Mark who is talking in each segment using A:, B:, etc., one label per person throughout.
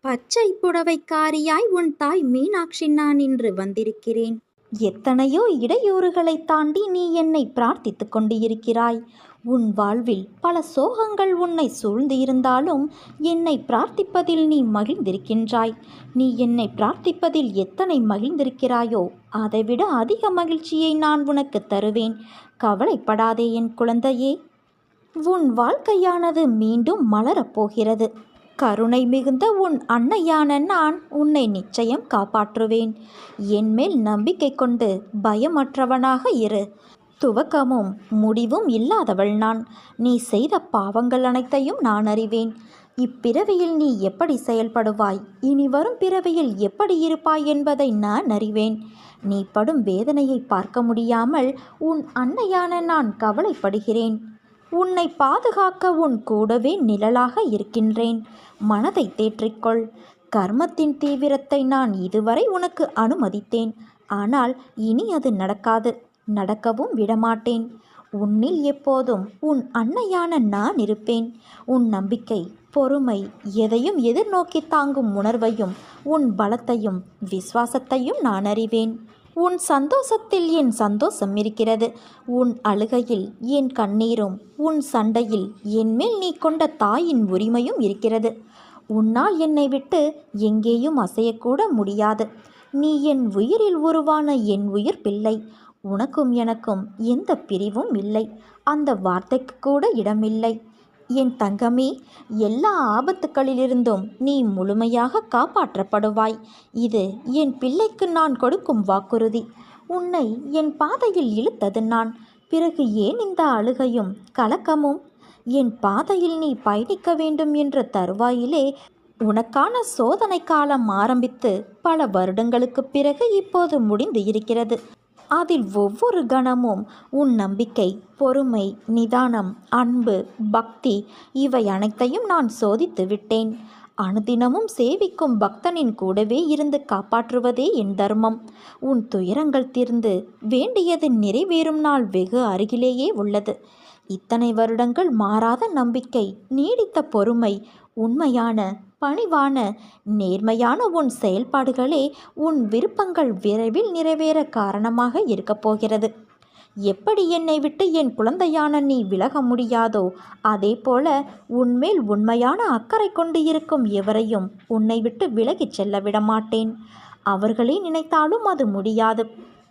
A: பச்சை புடவைக்காரியாய் உன் தாய் மீனாட்சி நான் இன்று வந்திருக்கிறேன். எத்தனையோ இடையூறுகளை தாண்டி நீ என்னை பிரார்த்தித்துக் கொண்டிருக்கிறாய். உன் வாழ்வில் பல சோகங்கள் உன்னை சூழ்ந்து இருந்தாலும் என்னை பிரார்த்திப்பதில் நீ மகிழ்ந்திருக்கின்றாய். நீ என்னை பிரார்த்திப்பதில் எத்தனை மகிழ்ந்திருக்கிறாயோ அதைவிட அதிக மகிழ்ச்சியை நான் உனக்கு தருவேன். கவலைப்படாதே என் குழந்தையே. உன் வாழ்க்கையானது மீண்டும் மலரப்போகிறது கருணை மிகுந்த உன் அன்னையான நான் உன்னை நிச்சயம் காப்பாற்றுவேன். என்மேல் நம்பிக்கை கொண்டு பயமற்றவனாக இரு. துவக்கமும் முடிவும் இல்லாதவள் நான். நீ செய்த பாவங்கள் அனைத்தையும் நான் அறிவேன். இப்பிறவியில் நீ எப்படி செயல்படுவாய்? இனி வரும் பிறவியில் எப்படி இருப்பாய் என்பதை நான் அறிவேன். நீ படும் வேதனையை பார்க்க முடியாமல் உன் அன்னையான நான் கவலைப்படுகிறேன். உன்னை பாதுகாக்க உன் கூடவே நிழலாக இருக்கின்றேன். மனதை தேற்றிக்கொள். கர்மத்தின் தீவிரத்தை நான் இதுவரை உனக்கு அனுமதித்தேன். ஆனால் இனி அது நடக்காது. நடக்கவும் விடமாட்டேன். உன்னில் எப்போதும் உன் அன்னையான நான் இருப்பேன். உன் நம்பிக்கை பொறுமை எதையும் எதிர்நோக்கி தாங்கும் உணர்வையும் உன் பலத்தையும் விசுவாசத்தையும் நான் அறிவேன். உன் சந்தோஷத்தில் என் சந்தோஷம் இருக்கிறது. உன் அழுகையில் என் கண்ணீரும் உன் சண்டையில் என்மேல் நீ கொண்ட தாயின் உரிமையும் இருக்கிறது. உன்னால் என்னை விட்டு எங்கேயும் அசையக்கூட முடியாது. நீ என் உயிரில் உருவான என் உயிர் பிள்ளை. உனக்கும் எனக்கும் எந்த பிரிவும் இல்லை. அந்த வார்த்தைக்கு கூட இடமில்லை. என் தங்கமே எல்லா ஆபத்துக்களிலிருந்தும் நீ முழுமையாக காப்பாற்றப்படுவாய். இது என் பிள்ளைக்கு நான் கொடுக்கும் வாக்குறுதி. உன்னை என் பாதையில் இழுத்தது நான். பிறகு ஏன் இந்த அழுகையும் கலக்கமும்? என் பாதையில் நீ பயணிக்க வேண்டும் என்ற தருவாயிலே உனக்கான சோதனை காலம் ஆரம்பித்து பல வருடங்களுக்கு பிறகு இப்போது முடிந்து இருக்கிறது. அதில் ஒவ்வொரு கணமும் உன் நம்பிக்கை பொறுமை நிதானம் அன்பு பக்தி இவை அனைத்தையும் நான் சோதித்து விட்டேன். அனுதினமும் சேவிக்கும் பக்தனின் கூடவே இருந்து காப்பாற்றுவதே என் தர்மம். உன் துயரங்கள் தீர்ந்து வேண்டியது நிறைவேறும் நாள் வெகு அருகிலேயே உள்ளது. இத்தனை வருடங்கள் மாறாத நம்பிக்கை நீடித்த பொறுமை உண்மையான பணிவான நேர்மையான உன் செயல்பாடுகளே உன் விருப்பங்கள் விரைவில் நிறைவேற காரணமாக இருக்கப் போகிறது. எப்படி என்னை விட்டு என் குழந்தையான நீ விலக முடியாதோ அதே போல உன்மேல் உண்மையான அக்கறை கொண்டு இருக்கும் எவரையும் உன்னை விட்டு விலகிச் செல்ல விடமாட்டேன். அவர்களே நினைத்தாலும் அது முடியாது.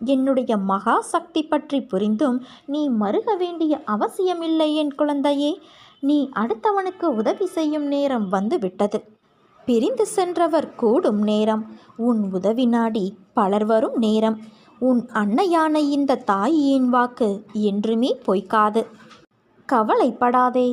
A: என்னுடைய மகா சக்தி பற்றி புரிந்தும் நீ மருக வேண்டிய அவசியமில்லை என் குழந்தையே. நீ அடுத்தவனுக்கு உதவி செய்யும் நேரம் வந்து விட்டது பிரிந்து சென்றவர் கூடும் நேரம். உன் உதவி நாடி பலர் வரும் நேரம். உன் அன்னையான இந்த தாயின் வாக்கு என்றுமே பொய்க்காது. கவலைப்படாதே.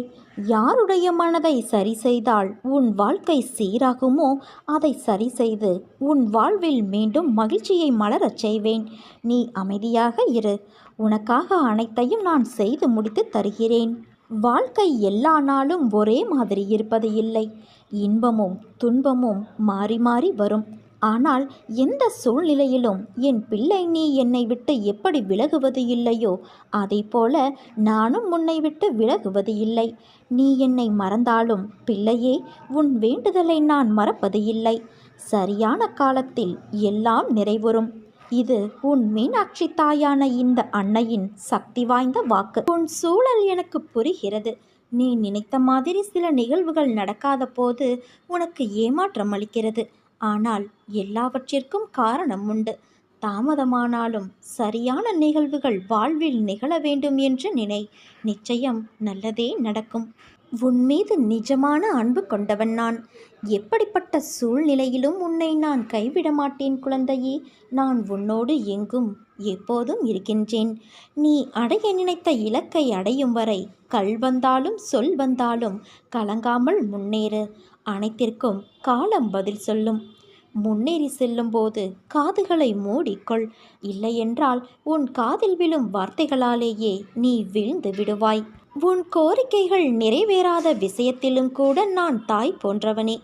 A: யாருடைய மனதை சரி செய்தால் உன் வாழ்க்கை சீராகுமோ அதை சரி செய்து உன் வாழ்வில் மீண்டும் மகிழ்ச்சியை மலரச் செய்வேன். நீ அமைதியாக இரு. உனக்காக அனைத்தையும் நான் செய்து முடித்து தருகிறேன். வாழ்க்கை எல்லா நாளும் ஒரே மாதிரி இருப்பது இல்லை. இன்பமும் துன்பமும் மாறி மாறி வரும். ஆனால் எந்த சூழ்நிலையிலும் என் பிள்ளை நீ என்னை விட்டு எப்படி விலகுவது இல்லையோ அதை போல நானும் உன்னை விட்டு விலகுவது இல்லை. நீ என்னை மறந்தாலும் பிள்ளையே உன் வேண்டுதலை நான் மறப்பது இல்லை. சரியான காலத்தில் எல்லாம் நிறைவுறும். இது உன் மீனாட்சி தாயான இந்த அன்னையின் சக்தி வாய்ந்த வாக்கு. உன் சூழல் எனக்கு புரிகிறது. நீ நினைத்த மாதிரி சில நிகழ்வுகள் நடக்காத போது உனக்கு ஏமாற்றம் அளிக்கிறது. ஆனால் எல்லாவற்றிற்கும் காரணம் உண்டு. தாமதமானாலும் சரியான நிகழ்வுகள் வாழ்வில் நிகழ வேண்டும் என்று நினை. நிச்சயம் நல்லதே நடக்கும். உன் மீது நிஜமான அன்பு கொண்டவன் நான். எப்படிப்பட்ட சூழ்நிலையிலும் உன்னை நான் கைவிட மாட்டேன் குழந்தையே. நான் உன்னோடு எங்கும் எப்போதும் இருக்கின்றேன். நீ அடைய நினைத்த இலக்கை அடையும் வரை கல் வந்தாலும் சொல் வந்தாலும் கலங்காமல் முன்னேறு. அனைத்திற்கும் காலம் பதில் சொல்லும். முன்னேறி செல்லும்போது காதுகளை மூடிக்கொள். இல்லையென்றால் உன் காதில் விழும் வார்த்தைகளாலேயே நீ வீழ்ந்து விடுவாய். உன் கோரிக்கைகள் நிறைவேறாத விஷயத்திலும் கூட நான் தாய் போன்றவனே.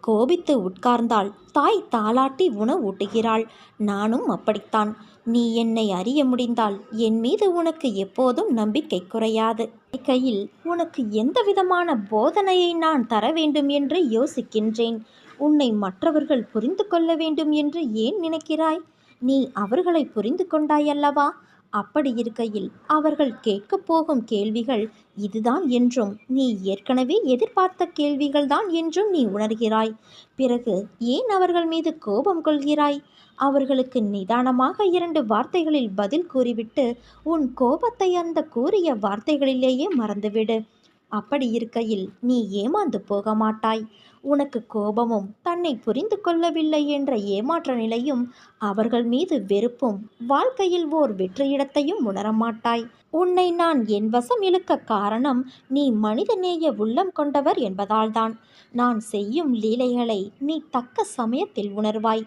A: கோபித்து உட்கார்ந்தால் தாய் தாளாட்டி உணவூட்டுகிறாள். நானும் அப்படித்தான். நீ என்னை அறிய முடிந்தால் என் மீது உனக்கு எப்போதும் நம்பிக்கை குறையாது. கையில் உனக்கு எந்த விதமான போதனையை நான் தர வேண்டும் என்று யோசிக்கின்றேன். உன்னை மற்றவர்கள் புரிந்து கொள்ள வேண்டும் என்று ஏன் நினைக்கிறாய்? நீ அவர்களை புரிந்து கொண்டாயல்லவா? அப்படி இருக்கையில் அவர்கள் கேட்கப் போகும் கேள்விகள் இதுதான் என்றும் நீ ஏற்கனவே எதிர்பார்த்த கேள்விகள்தான் என்றும் நீ உணர்கிறாய். பிறகு ஏன் அவர்கள் மீது கோபம் கொள்கிறாய்? அவர்களுக்கு நிதானமாக இரண்டு வார்த்தைகளில் பதில் கூறிவிட்டு உன் கோபத்தை அந்த கூறிய வார்த்தைகளிலேயே மறந்துவிடு. அப்படி இருக்கையில் நீ ஏமாந்து போக மாட்டாய் உனக்கு கோபமும் தன்னை புரிந்து கொள்ளவில்லை என்ற ஏமாற்ற நிலையும் அவர்கள் மீது வெறுப்பும் வாழ்க்கையில் ஓர் வெற்றியிடத்தையும் உணரமாட்டாய். உன்னை நான் என் வசம் இழுக்க காரணம் நீ மனிதநேய உள்ளம் கொண்டவர் என்பதால்தான். நான் செய்யும் லீலைகளை நீ தக்க சமயத்தில் உணர்வாய்.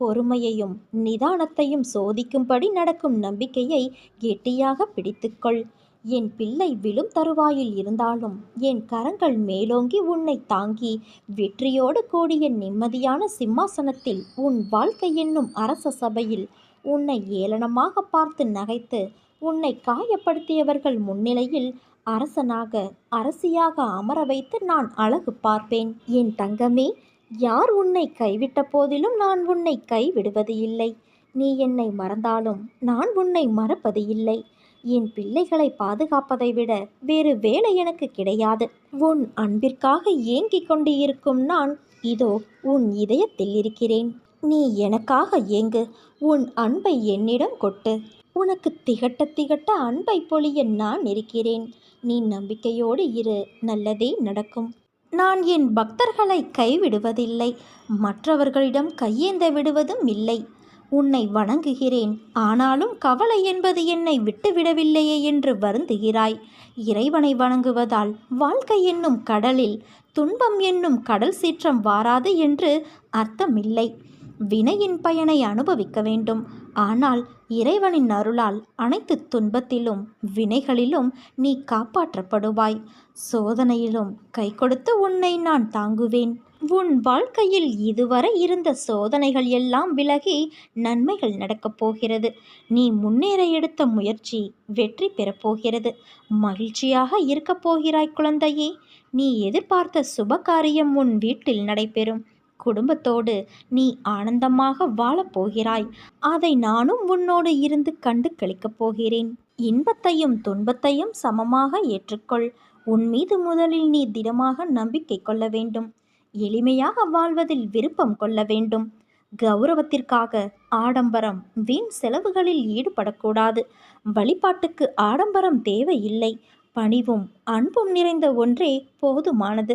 A: பொறுமையையும் நிதானத்தையும் சோதிக்கும்படி நடக்கும் நம்பிக்கையை கெட்டியாக பிடித்துக்கொள். என் பிள்ளை விழும் தருவாயில் இருந்தாலும் என் கரங்கள் மேலோங்கி உன்னை தாங்கி வெற்றியோடு கூடிய நிம்மதியான சிம்மாசனத்தில் உன் வாழ்க்கை என்னும் அரச சபையில் உன்னை ஏளனமாக பார்த்து நகைத்து உன்னை காயப்படுத்தியவர்கள் முன்னிலையில் அரசனாக அரசியாக அமர வைத்து நான் அழகு பார்ப்பேன். என் தங்கமே யார் உன்னை கைவிட்ட போதிலும் நான் உன்னை கைவிடுவது இல்லை. நீ என்னை மறந்தாலும் நான் உன்னை மறப்பது இல்லை. என் பிள்ளைகளை பாதுகாப்பதை விட வேறு வேலை எனக்கு கிடையாது. உன் அன்பிற்காக ஏங்கிக் கொண்டு இருக்கும் நான் இதோ உன் இதயத்தில் இருக்கிறேன். நீ எனக்காக ஏங்கு. உன் அன்பை என்னிடம் கொட்டு. உனக்கு திகட்ட திகட்ட அன்பை பொழிய நான் இருக்கிறேன். நீ நம்பிக்கையோடு இரு. நல்லதே நடக்கும். நான் என் பக்தர்களை கைவிடுவதில்லை. மற்றவர்களிடம் கையேந்த விடுவதும் இல்லை. உன்னை வணங்குகிறேன். ஆனாலும் கவலை என்பது என்னை விட்டுவிடவில்லையே என்று வருந்துகிறாய். இறைவனை வணங்குவதால் வாழ்க்கை என்னும் கடலில் துன்பம் என்னும் கடல் சீற்றம் வாராது என்று அர்த்தமில்லை. வினையின் பயனை அனுபவிக்க வேண்டும். ஆனால் இறைவனின் அருளால் அனைத்து துன்பத்திலும் வினைகளிலும் நீ காப்பாற்றப்படுவாய். சோதனையிலும் கை கொடுத்து உன்னை நான் தாங்குவேன். உன் வாழ்க்கையில் இதுவரை இருந்த சோதனைகள் எல்லாம் விலகி நன்மைகள் நடக்கப் போகிறது. நீ முன்னேற எடுத்த முயற்சி வெற்றி பெறப்போகிறது மகிழ்ச்சியாக இருக்கப் போகிறாய் குழந்தையே. நீ எதிர்பார்த்த சுபகாரியம் உன் வீட்டில் நடைபெறும். குடும்பத்தோடு நீ ஆனந்தமாக வாழப்போகிறாய் அதை நானும் உன்னோடு இருந்து கண்டு கழிக்கப் போகிறேன். இன்பத்தையும் துன்பத்தையும் சமமாக ஏற்றுக்கொள். உன் மீது முதலில் நீ திடமாக நம்பிக்கை கொள்ள வேண்டும். எளிமையாக வாழ்வதில் விருப்பம் கொள்ள வேண்டும். கௌரவத்திற்காக ஆடம்பரம் வீண் செலவுகளில் ஈடுபடக்கூடாது. வழிபாட்டுக்கு ஆடம்பரம் தேவையில்லை. பணிவும் அன்பும் நிறைந்த ஒன்றே போதுமானது.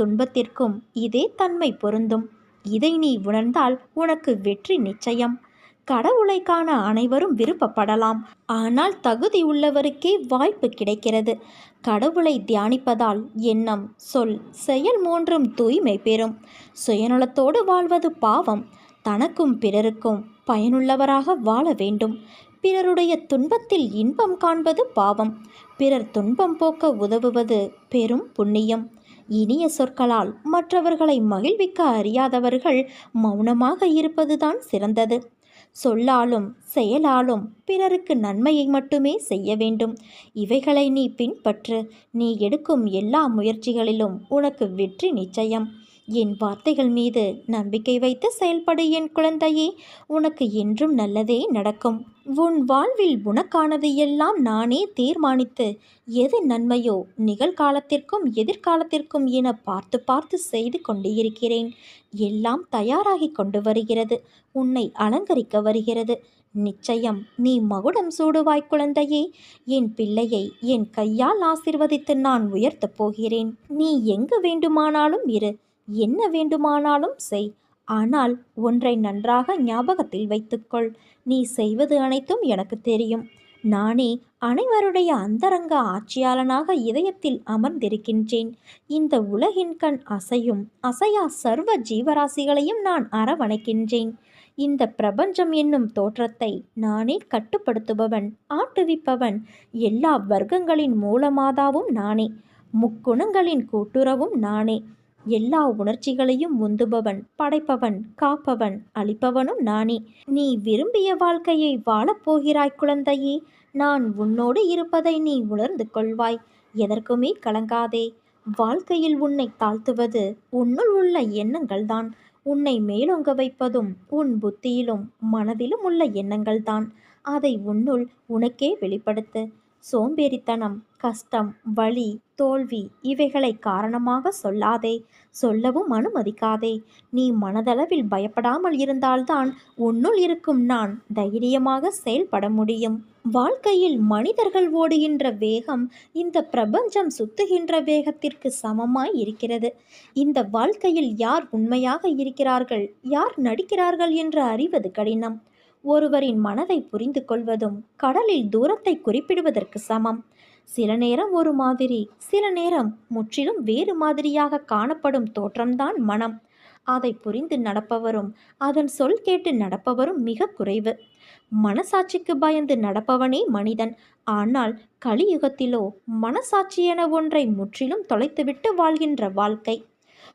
A: துன்பத்திற்கும் இதே தன்மை பொருந்தும். இதை நீ உணர்ந்தால் உனக்கு வெற்றி நிச்சயம். கடவுளை காண அனைவரும் விருப்பப்படலாம். ஆனால் தகுதி உள்ளவருக்கே வாய்ப்பு கிடைக்கிறது. கடவுளை தியானிப்பதால் எண்ணம் சொல் செயல் மூன்றும் தூய்மை பெறும். சுயநலத்தோடு வாழ்வது பாவம். தனக்கும் பிறருக்கும் பயனுள்ளவராக வாழ வேண்டும். பிறருடைய துன்பத்தில் இன்பம் காண்பது பாவம். பிறர் துன்பம் போக்க உதவுவது பெரும் புண்ணியம். இனிய சொற்களால் மற்றவர்களை மகிழ்விக்க அறியாதவர்கள் மௌனமாக இருப்பதுதான் சிறந்தது. சொல்லாலும் செயலாலும் பிறருக்கு நன்மையை மட்டுமே செய்ய வேண்டும். இவைகளை நீ பின்பற்று. நீ எடுக்கும் எல்லா முயற்சிகளிலும் உனக்கு வெற்றி நிச்சயம். என் வார்த்தைகள் மீது நம்பிக்கை வைத்து செயல்படு என் குழந்தையே. உனக்கு என்றும் நல்லதே நடக்கும். உன் வாழ்வில் உனக்கானது எல்லாம் நானே தீர்மானித்து எது நன்மையோ நிகழ்காலத்திற்கும் எதிர்காலத்திற்கும் என பார்த்து பார்த்து செய்து கொண்டு இருக்கிறேன். எல்லாம் தயாராகி கொண்டு வருகிறது. உன்னை அலங்கரிக்க வருகிறது. நிச்சயம் நீ மகுடம் சூடுவாய் குழந்தையே. என் பிள்ளையை என் கையால் ஆசிர்வதித்து நான் உயர்த்தப் போகிறேன். நீ எங்கு வேண்டுமானாலும் இரு. என்ன வேண்டுமானாலும் செய். ஆனால் ஒன்றை நன்றாக ஞாபகத்தில் வைத்துக்கொள். நீ செய்வது அனைத்தும் எனக்கு தெரியும். நானே அனைவருடைய அந்தரங்க ஆட்சியாளனாக இதயத்தில் அமர்ந்திருக்கின்றேன். இந்த உலகின் கண் அசையும் அசையா சர்வ ஜீவராசிகளையும் நான் அரவணைக்கின்றேன். இந்த பிரபஞ்சம் என்னும் தோற்றத்தை நானே கட்டுப்படுத்துபவன் ஆட்டுவிப்பவன் எல்லா வர்க்கங்களின் மூலமாதாவும் நானே. முக்குணங்களின் கூட்டுறவும் நானே. எல்லா உணர்ச்சிகளையும் உந்துபவன் படைப்பவன் காப்பவன் அளிப்பவனும் நானே. நீ விரும்பிய வாழ்க்கையை வாழப்போகிறாய் குழந்தையே. நான் உன்னோடு இருப்பதை நீ உணர்ந்து கொள்வாய். எதற்குமே கலங்காதே. வாழ்க்கையில் உன்னை தாழ்த்துவது உன்னுள் உள்ள எண்ணங்கள்தான். உன்னை மேலோங்க வைப்பதும் உன் புத்தியிலும் மனதிலும் உள்ள எண்ணங்கள்தான். அதை உன்னுள் உனக்கே வெளிப்படுத்து. சோம்பேறித்தனம் கஷ்டம் வலி தோல்வி இவைகளை காரணமாக சொல்லாதே சொல்லவும் அனுமதிக்காதே. நீ மனதளவில் பயப்படாமல் இருந்தால்தான் உன்னுள் இருக்கும் நான் தைரியமாக செயல்பட முடியும். வாழ்க்கையில் மனிதர்கள் ஓடுகின்ற வேகம் இந்த பிரபஞ்சம் சுத்துகின்ற வேகத்திற்கு சமமாய் இருக்கிறது. இந்த வாழ்க்கையில் யார் உண்மையாக இருக்கிறார்கள் யார் நடிக்கிறார்கள் என்று அறிவது கடினம். ஒருவரின் மனதை புரிந்து கொள்வதும் கடலில் தூரத்தை குறிப்பிடுவதற்கு சமம். சில நேரம் ஒரு மாதிரி சில நேரம் முற்றிலும் வேறு மாதிரியாக காணப்படும் தோற்றம்தான் மனம். அதை புரிந்து நடப்பவரும் அதன் சொல் கேட்டு நடப்பவரும் மிக குறைவு. மனசாட்சிக்கு பயந்து நடப்பவனே மனிதன். ஆனால் கலியுகத்திலோ மனசாட்சி என ஒன்றை முற்றிலும் தொலைத்துவிட்டு வாழ்கின்ற வாழ்க்கை.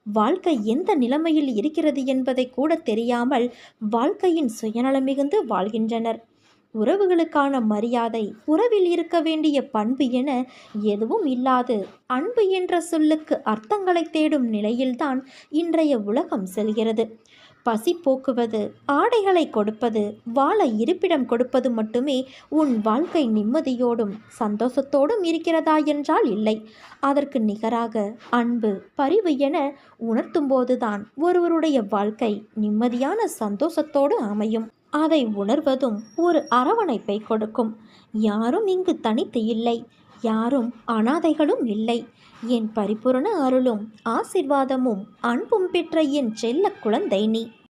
A: வாழ்க்கை எந்த நிலைமையில் இருக்கிறது என்பதை கூட தெரியாமல் வாழ்க்கையின் சுயநலம் மிகுந்து வாழ்கின்றனர். உறவுகளுக்கான மரியாதை உறவில் இருக்க வேண்டிய பண்பு என எதுவும் இல்லாது அன்பு என்ற சொல்லுக்கு அர்த்தங்களை தேடும் நிலையில்தான் இன்றைய உலகம் செல்கிறது. பசி போக்குவது ஆடைகளை கொடுப்பது வாழ இருப்பிடம் கொடுப்பது மட்டுமே உன் வாழ்க்கை நிம்மதியோடும் சந்தோஷத்தோடும் இருக்கிறதா என்றால் இல்லை. அதற்கு நிகராக அன்பு பரிவு என உணர்த்தும்போதுதான் ஒருவருடைய வாழ்க்கை நிம்மதியான சந்தோஷத்தோடு அமையும். அதை உணர்வதும் ஒரு அரவணைப்பை கொடுக்கும். யாரும் இங்கு தனித்து இல்லை யாரும் அனாதைகளும் இல்லை. என் பரிபூரண அருளும் ஆசிர்வாதமும் அன்பும் பெற்ற என் செல்ல குழந்தை நீ.